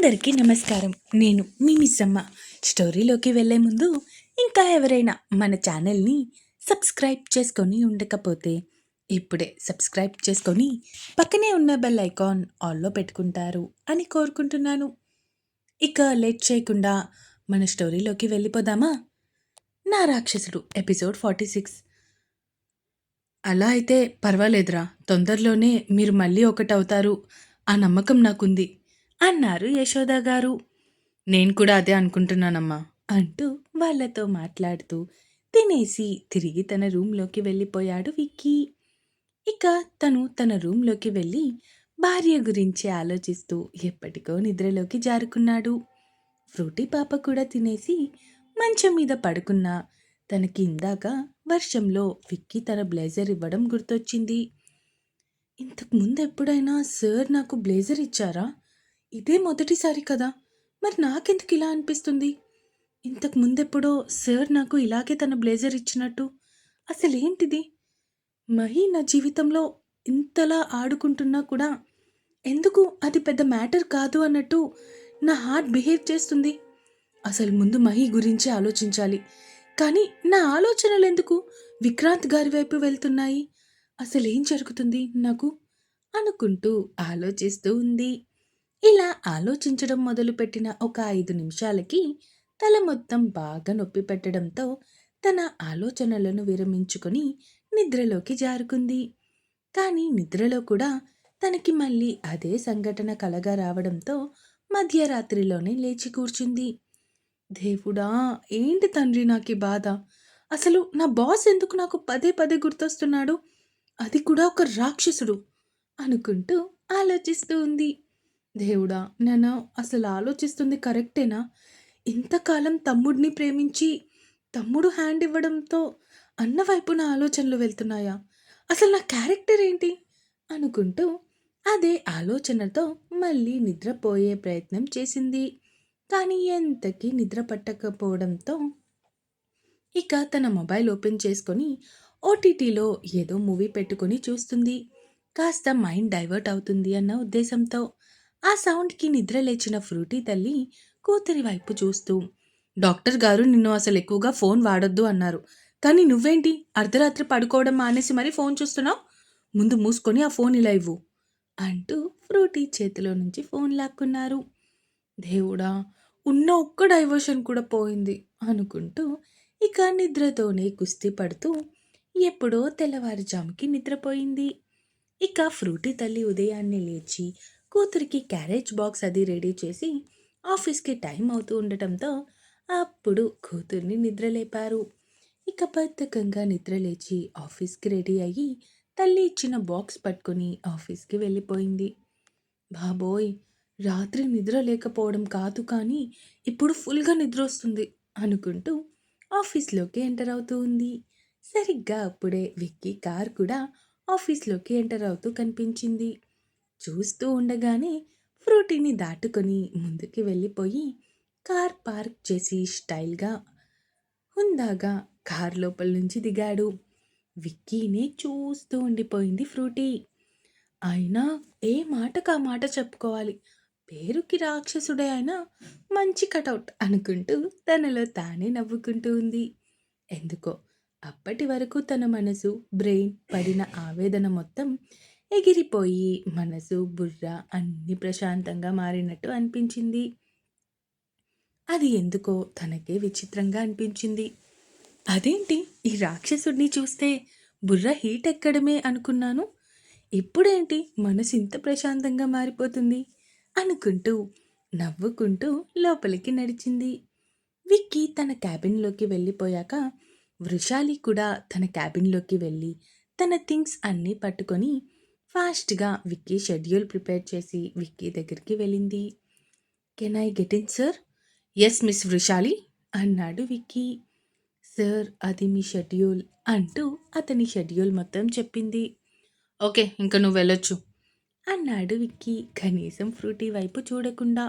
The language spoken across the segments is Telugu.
అందరికీ నమస్కారం. నేను మీ మిస్సమ్మ. స్టోరీలోకి వెళ్ళే ముందు ఇంకా ఎవరైనా మన ఛానల్ని సబ్స్క్రైబ్ చేసుకొని ఉండకపోతే ఇప్పుడే సబ్స్క్రైబ్ చేసుకొని పక్కనే ఉన్న బెల్ ఐకాన్ ఆల్లో పెట్టుకుంటారు అని కోరుకుంటున్నాను. ఇక లేట్ చేయకుండా మన స్టోరీలోకి వెళ్ళిపోదామా? నా రాక్షసుడు ఎపిసోడ్ ఫార్టీ సిక్స్. అలా అయితే పర్వాలేదురా. తొందరలోనే మీరు మళ్ళీ ఒకటవుతారు. ఆ నమ్మకం నాకుంది. అన్నారు యశోద గారు. నేను కూడా అదే అనుకుంటున్నానమ్మా అంటూ వాళ్ళతో మాట్లాడుతూ తినేసి తిరిగి తన రూంలోకి వెళ్ళిపోయాడు విక్కీ. ఇక తను తన రూంలోకి వెళ్ళి భార్య గురించి ఆలోచిస్తూ ఎప్పటికో నిద్రలోకి జారుకున్నాడు. ఫ్రూటీ పాప కూడా తినేసి మంచం మీద పడుకున్నా తనకి ఇందాక వర్షంలో విక్కీ తన బ్లేజర్ ఇవ్వడం గుర్తొచ్చింది. ఇంతకు ముందు ఎప్పుడైనా సార్ నాకు బ్లేజర్ ఇచ్చారా? ఇదే మొదటిసారి కదా. మరి నాకెందుకు ఇలా అనిపిస్తుంది? ఇంతకు ముందెప్పుడో సార్ నాకు ఇలాగే తన బ్లేజర్ ఇచ్చినట్టు. అసలేంటిది? మహి నా జీవితంలో ఇంతలా ఆడుకుంటున్నా కూడా ఎందుకు అది పెద్ద మ్యాటర్ కాదు అన్నట్టు నా హార్ట్ బిహేవ్ చేస్తుంది. అసలు ముందు మహి గురించి ఆలోచించాలి. కానీ నా ఆలోచనలు ఎందుకు విక్రాంత్ గారి వైపు వెళ్తున్నాయి? అసలు ఏం జరుగుతుంది నాకు? అనుకుంటూ ఆలోచిస్తూ ఉంది. ఇలా ఆలోచించడం మొదలుపెట్టిన ఒక ఐదు నిమిషాలకి తల మొత్తం బాగా నొప్పి పెట్టడంతో తన ఆలోచనలను విరమించుకొని నిద్రలోకి జారుకుంది. కానీ నిద్రలో కూడా తనకి మళ్ళీ అదే సంఘటన కలగా రావడంతో మధ్యరాత్రిలోనే లేచి కూర్చుంది. దేవుడా ఏంటి తండ్రి నాకు బాధ? అసలు నా బాస్ ఎందుకు నాకు పదే పదే గుర్తొస్తున్నాడు? అది కూడా ఒక రాక్షసుడు అనుకుంటూ ఆలోచిస్తూ ఉంది. దేవుడా నేను అసలు ఆలోచిస్తుంది కరెక్టేనా? ఇంతకాలం తమ్ముడిని ప్రేమించి తమ్ముడు హ్యాండ్ ఇవ్వడంతో అన్న వైపు నా ఆలోచనలు వెళ్తున్నాయా? అసలు నా క్యారెక్టర్ ఏంటి? అనుకుంటూ అదే ఆలోచనతో మళ్ళీ నిద్రపోయే ప్రయత్నం చేసింది. కానీ ఎంతకీ నిద్ర పట్టకపోవడంతో ఇక తన మొబైల్ ఓపెన్ చేసుకొని ఓటీటీలో ఏదో మూవీ పెట్టుకొని చూస్తుంది. కాస్త మైండ్ డైవర్ట్ అవుతుంది అన్న ఉద్దేశంతో ఆ సౌండ్కి నిద్ర లేచిన ఫ్రూటీ తల్లి కూతురి వైపు చూస్తూ డాక్టర్ గారు నిన్ను అసలు ఎక్కువగా ఫోన్ వాడొద్దు అన్నారు. కానీ నువ్వేంటి? అర్ధరాత్రి పడుకోవడం మానేసి మరీ ఫోన్ చూస్తున్నావు? ముందు మూసుకొని ఆ ఫోన్ ఇలా ఇవ్వు అంటూ ఫ్రూటీ చేతిలో నుంచి ఫోన్ లాక్కున్నారు. దేవుడా ఉన్న ఒక్క డైవర్షన్ కూడా పోయింది అనుకుంటూ ఇక నిద్రతోనే కుస్తీ పడుతూ ఎప్పుడో తెల్లవారుజాముకి నిద్రపోయింది. ఇక ఫ్రూటీ తల్లి ఉదయాన్నే లేచి కూతురికి క్యారేజ్ బాక్స్ అది రెడీ చేసి ఆఫీస్కి టైం అవుతూ ఉండటంతో అప్పుడు కూతుర్ని నిద్రలేపారు. ఇక బద్ధకంగా నిద్రలేచి ఆఫీస్కి రెడీ అయ్యి తల్లి ఇచ్చిన బాక్స్ పట్టుకొని ఆఫీస్కి వెళ్ళిపోయింది. బాబోయ్ రాత్రి నిద్ర లేకపోవడం కాదు కానీ ఇప్పుడు ఫుల్గా నిద్ర వస్తుంది అనుకుంటూ ఆఫీస్లోకి ఎంటర్ అవుతూ ఉంది. సరిగ్గా అప్పుడే విక్కీ కార్ కూడా ఆఫీస్లోకి ఎంటర్ అవుతూ కనిపించింది. చూస్తూ ఉండగానే ఫ్రూటీని దాటుకొని ముందుకి వెళ్ళిపోయి కార్ పార్క్ చేసి స్టైల్గా హుందాగా కార్ లోపల నుంచి దిగాడు. విక్కీనే చూస్తూ ఉండిపోయింది ఫ్రూటీ. అయినా ఏ మాటకు ఆ మాట చెప్పుకోవాలి? పేరుకి రాక్షసుడే అయినా మంచి కటౌట్ అనుకుంటూ తనలో తానే నవ్వుకుంటూ ఉంది. ఎందుకో అప్పటి వరకు తన మనసు బ్రెయిన్ పడిన ఆవేదన మొత్తం ఎగిరిపోయి మనసు బుర్ర అన్ని ప్రశాంతంగా మారినట్టు అనిపించింది. అది ఎందుకో తనకే విచిత్రంగా అనిపించింది. అదేంటి? ఈ రాక్షసుడిని చూస్తే బుర్ర హీట్ ఎక్కడమే అనుకున్నాను. ఇప్పుడేంటి? మనసు ఇంత ప్రశాంతంగా మారిపోతుంది అనుకుంటూ నవ్వుకుంటూ లోపలికి నడిచింది. విక్కీ తన క్యాబిన్లోకి వెళ్ళిపోయాక వృషాలి కూడా తన క్యాబిన్లోకి వెళ్ళి తన థింగ్స్ అన్నీ పట్టుకొని ఫాస్ట్గా విక్కీ షెడ్యూల్ ప్రిపేర్ చేసి విక్కీ దగ్గరికి వెళ్ళింది. Can I get in sir? Yes miss Vrushali అన్నాడు విక్కీ. సార్ అది మీ షెడ్యూల్ అంటూ అతని షెడ్యూల్ మొత్తం చెప్పింది. ఓకే ఇంకా నువ్వు వెళ్ళొచ్చు అన్నాడు విక్కీ. కనీసం ఫ్రూటీ వైపు చూడకుండా.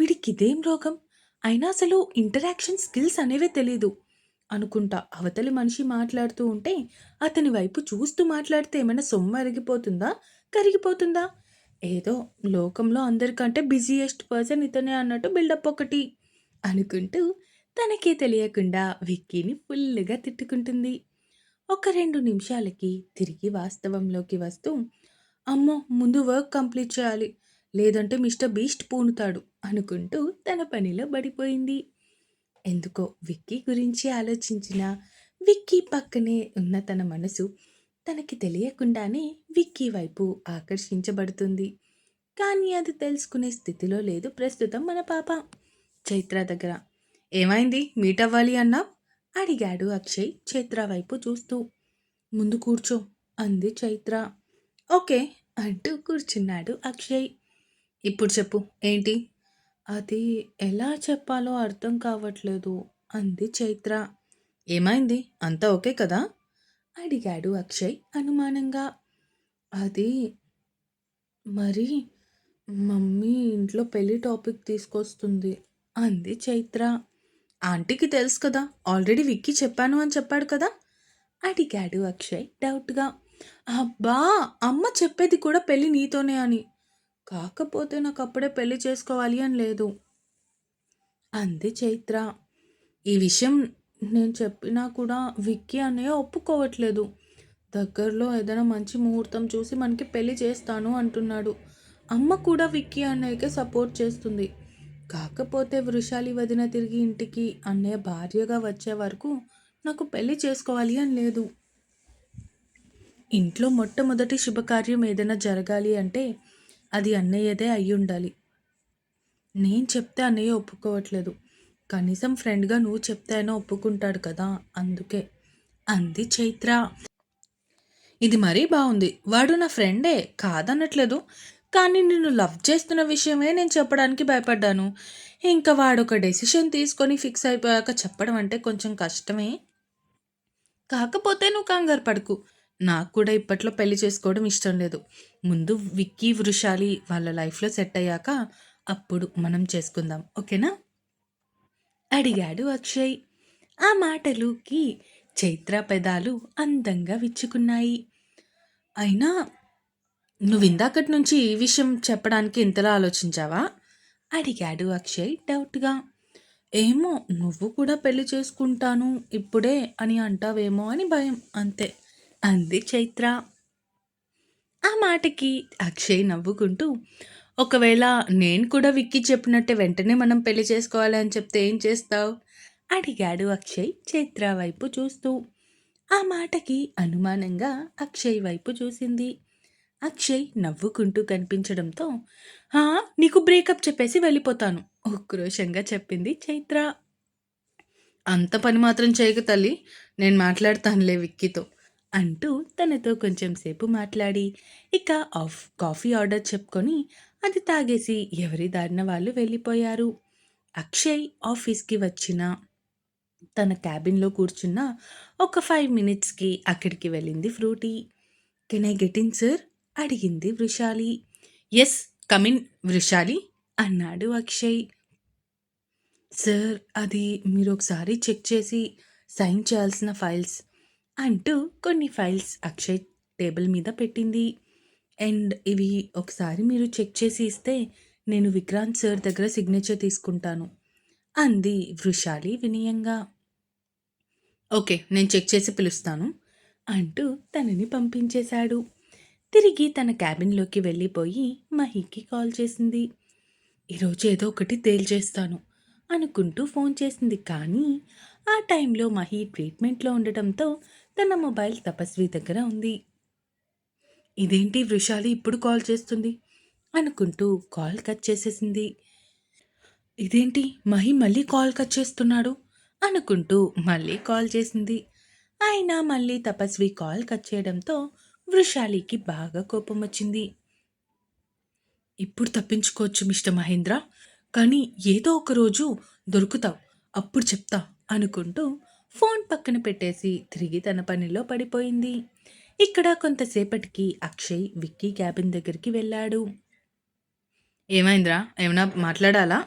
వీడికి ఇదేం రోగం? అయినా అసలు ఇంటరాక్షన్ స్కిల్స్ అనేవే తెలీదు. అనుకుంటా. అవతలి మనిషి మాట్లాడుతూ ఉంటే అతని వైపు చూస్తూ మాట్లాడితే ఏమైనా సొమ్ము అరిగిపోతుందా? కరిగిపోతుందా? ఏదో లోకంలో అందరికంటే బిజీయెస్ట్ పర్సన్ ఇతనే అన్నట్టు బిల్డప్ ఒకటి అనుకుంటూ తనకే తెలియకుండా విక్కీని ఫుల్గా తిట్టుకుంటుంది. ఒక రెండు నిమిషాలకి తిరిగి వాస్తవంలోకి వస్తూ అమ్మో ముందు వర్క్ కంప్లీట్ చేయాలి. లేదంటే మిస్టర్ బీస్ట్ పూనుతాడు అనుకుంటూ తన పనిలో పడిపోయింది. ఎందుకో విక్కీ గురించి ఆలోచించిన విక్కీ పక్కనే ఉన్న తన మనసు తనకి తెలియకుండానే విక్కీ వైపు ఆకర్షించబడుతుంది. కానీ అది తెలుసుకునే స్థితిలో లేదు ప్రస్తుతం మన పాప. చైత్ర దగ్గర ఏమైంది? మీట్ అవ్వాలి అన్నా? అడిగాడు అక్షయ్ చైత్ర వైపు చూస్తూ. ముందు కూర్చో అంది చైత్ర. ఓకే అంటూ కూర్చున్నాడు అక్షయ్. ఇప్పుడు చెప్పు ఏంటి? అది ఎలా చెప్పాలో అర్థం కావట్లేదు అంది చైత్ర. ఏమైంది? అంతా ఓకే కదా? అడిగాడు అక్షయ్ అనుమానంగా. అది మరి మమ్మీ ఇంట్లో పెళ్ళి టాపిక్ తీసుకొస్తుంది అంది చైత్ర. ఆంటీకి తెలుసు కదా ఆల్రెడీ విక్కీ చెప్పాను అని చెప్పాడు కదా? అడిగాడు అక్షయ్ డౌట్గా. అబ్బా అమ్మ చెప్పేది కూడా పెళ్ళి నీతోనే అని. కాకపోతే నాకు అప్పుడే పెళ్ళి చేసుకోవాలి అని లేదు. అంది చైత్ర. ఈ విషయం నేను చెప్పినా కూడా విక్కీ అన్నయ్య ఒప్పుకోవట్లేదు. దగ్గరలో ఏదైనా మంచి ముహూర్తం చూసి మనకి పెళ్ళి చేస్తాను అంటున్నాడు. అమ్మ కూడా విక్కీ అన్నయ్యకే సపోర్ట్ చేస్తుంది. కాకపోతే వృషాలి వదిన తిరిగి ఇంటికి అన్నయ్య భార్యగా వచ్చే వరకు నాకు పెళ్ళి చేసుకోవాలి అని లేదు. ఇంట్లో మొట్టమొదటి శుభకార్యం ఏదైనా జరగాలి అంటే అది అన్నయ్యదే అయి ఉండాలి నేను చెప్తే అన్నయ్య ఒప్పుకోవట్లేదు. కనీసం ఫ్రెండ్గా నువ్వు చెప్తే అయినా ఒప్పుకుంటాడు కదా అందుకే. అంది చైత్ర. ఇది మరీ బాగుంది వాడు నా ఫ్రెండే కాదనట్లేదు. కానీ నిన్ను లవ్ చేస్తున్న విషయమే నేను చెప్పడానికి భయపడ్డాను. ఇంకా వాడు ఒక డెసిషన్ తీసుకొని ఫిక్స్ అయిపోయాక చెప్పడం అంటే కొంచెం కష్టమే. కాకపోతే నువ్వు కంగారు పడుకు. నాకు కూడా ఇప్పట్లో పెళ్ళి చేసుకోవడం ఇష్టం లేదు. ముందు విక్కీ వృషాలి వాళ్ళ లైఫ్లో సెట్ అయ్యాక అప్పుడు మనం చేసుకుందాం. ఓకేనా? అడిగాడు అక్షయ్. ఆ మాటలుకి చైత్ర పెదాలు అందంగా విచ్చుకున్నాయి. అయినా నువ్వు ఇందాకటి నుంచి ఈ విషయం చెప్పడానికి ఇంతలా ఆలోచించావా? అడిగాడు అక్షయ్ డౌట్గా. ఏమో నువ్వు కూడా పెళ్ళి చేసుకుంటాను ఇప్పుడే అని అంటావేమో అని భయం అంతే. అంది చైత్ర. ఆ మాటకి అక్షయ్ నవ్వుకుంటూ ఒకవేళ నేను కూడా విక్కి చెప్పినట్టే వెంటనే మనం పెళ్ళి చేసుకోవాలి అని చెప్తే ఏం చేస్తావు? అడిగాడు అక్షయ్ చైత్ర వైపు చూస్తూ. ఆ మాటకి అనుమానంగా అక్షయ్ వైపు చూసింది. అక్షయ్ నవ్వుకుంటూ కనిపించడంతో హా నీకు బ్రేకప్ చెప్పేసి వెళ్ళిపోతాను ఉక్రోషంగా చెప్పింది చైత్ర. అంత పని మాత్రం చేయక తల్లి నేను మాట్లాడతానులే విక్కీతో. అంటూ తనతో కొంచెం సేపు మాట్లాడి ఇక ఆఫ్ కాఫీ ఆర్డర్ చెప్పుకొని అది తాగేసి ఎవరి దారిన వాళ్ళు వెళ్ళిపోయారు. అక్షయ్ ఆఫీస్కి వచ్చిన తన క్యాబిన్లో కూర్చున్న ఒక ఫైవ్ మినిట్స్కి అక్కడికి వెళ్ళింది Frooti. Can I get in sir? అడిగింది వృషాలి. ఎస్ కమిన్ వృషాలి అన్నాడు అక్షయ్. సార్ అది మీరు ఒకసారి చెక్ చేసి సైన్ చేయాల్సిన ఫైల్స్ అంటూ కొన్ని ఫైల్స్ అక్షయ్ టేబుల్ మీద పెట్టింది. అండ్ ఇవి ఒకసారి మీరు చెక్ చేసి ఇస్తే నేను విక్రాంత్ సార్ దగ్గర సిగ్నేచర్ తీసుకుంటాను అంది వృషాలి వినయంగా. ఓకే నేను చెక్ చేసి పిలుస్తాను అంటూ తనని పంపించేశాడు. తిరిగి తన క్యాబిన్లోకి వెళ్ళిపోయి మహికి కాల్ చేసింది. ఈరోజు ఏదో ఒకటి తేల్చేస్తాను అనుకుంటూ ఫోన్ చేసింది కానీ ఆ టైంలో మహి ట్రీట్మెంట్లో ఉండటంతో తన మొబైల్ తపస్వి దగ్గర ఉంది. ఇదేంటి వృషాలి ఇప్పుడు కాల్ చేస్తుంది? అనుకుంటూ కాల్ కట్ చేసేసింది. ఇదేంటి మహి మళ్ళీ కాల్ కట్ చేస్తున్నాడు? అనుకుంటూ మళ్ళీ కాల్ చేసింది. అయినా మళ్ళీ తపస్వి కాల్ కట్ చేయడంతో వృషాలికి బాగా కోపం వచ్చింది. ఇప్పుడు తప్పించుకోవచ్చు మిస్టర్ మహేంద్ర కానీ ఏదో ఒక రోజు దొరుకుతావు అప్పుడు చెప్తా అనుకుంటూ ఫోన్ పక్కన పెట్టేసి తిరిగి తన పనిలో పడిపోయింది ఇక్కడ కొంతసేపటికి అక్షయ్ విక్కీ క్యాబిన్ దగ్గరికి వెళ్ళాడు ఏమైందిరా ఏమైనా మాట్లాడాలా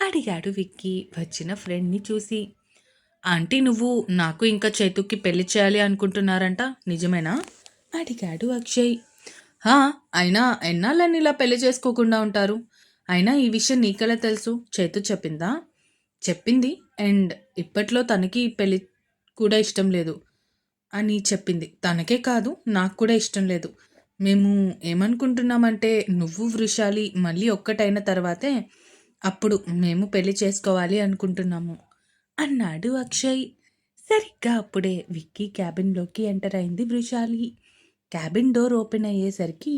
అడిగాడు విక్కీ వచ్చిన ఫ్రెండ్ని చూసి ఆంటీ నువ్వు నాకు ఇంకా చైతుక్కి పెళ్ళి చేయాలి అనుకుంటున్నారంట నిజమేనా అడిగాడు అక్షయ్ హా! అయినా ఎన్నాళ్ళని ఇలా పెళ్ళి చేసుకోకుండా ఉంటారు? అయినా ఈ విషయం నీకెలా తెలుసు? చేతు చెప్పిందా? చెప్పింది. అండ్ ఇప్పట్లో తనకి పెళ్ళి కూడా ఇష్టం లేదు అని చెప్పింది. తనకే కాదు నాకు కూడా ఇష్టం లేదు. మేము ఏమనుకుంటున్నామంటే నువ్వు, వృషాలి మళ్ళీ ఒక్కటైన తర్వాతే అప్పుడు మేము పెళ్ళి చేసుకోవాలి అనుకుంటున్నాము అన్నాడు అక్షయ్. సరిగ్గా అప్పుడే విక్కీ క్యాబిన్‌లోకి ఎంటర్ అయింది వృషాలి. క్యాబిన్ డోర్ ఓపెన్ అయ్యేసరికి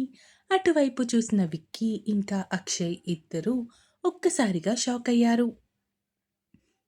అటువైపు చూసిన విక్కీ ఇంకా అక్షయ్ ఇద్దరూ ఒక్కసారిగా షాక్ అయ్యారు.